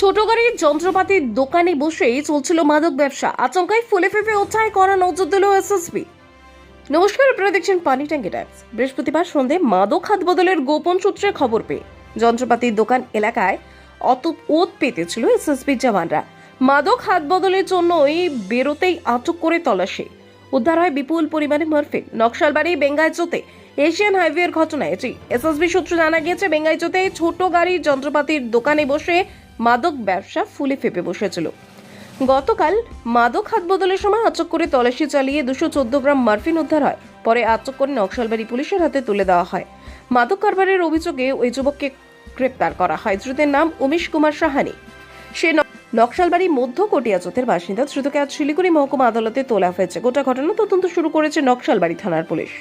ছোট গাড়ির যন্ত্রপাতির দোকানে বসেই চলছিল মাদক ব্যবসা। আচমকায় ফুলে ফেপে ওঠায় করা নজর দিল এসএসবি নমস্কার, আপনারা দেখছেন পানি ট্যাঙ্কি টাইমস। বৃহস্পতিবার সন্ধে মাদক হাত বদলের গোপন সূত্রে খবর পেয়ে যন্ত্রপাতির দোকান এলাকায় অত ওত পেতেছিল এসএসবির জওয়ানরা। মাদক হাত বদলের জন্যই বেরোতেই আটক করে তল্লাশি। উদ্ধার হয় বিপুল পরিমাণে মরফিন নকশালবাড়ি বেঙ্গাইচোতে এশিয়ান হাইওয়ের ঘটনা এটি এসএসবি সূত্রে জানা গিয়েছে বেঙ্গাইচোতে ছোট গাড়ির যন্ত্রপাতির দোকানে বসে মাদক ব্যবসা ফুলে ফেপে বসেছিল। গতকাল মাদক হাত বদলের সময় আটক করে তল্লাশি চালিয়ে দুশো চোদ্দ গ্রাম মার্ফিন উদ্ধার হয়। পরে আটক করে নকশালবাড়ি পুলিশের হাতে তুলে দেওয়া হয়। মাদক কারবারের অভিযোগে ওই যুবককে গ্রেপ্তার করা হয়। ধৃতের নাম উমেশ কুমার সাহানি। সে নকশালবাড়ি মধ্য কটিয়াচতের বাসিন্দা। ধৃতকে আজ শিলিগুড়ি মহকুমা আদালতে তোলা হয়েছে। গোটা ঘটনা তদন্ত শুরু করেছে নকশালবাড়ি থানার পুলিশ।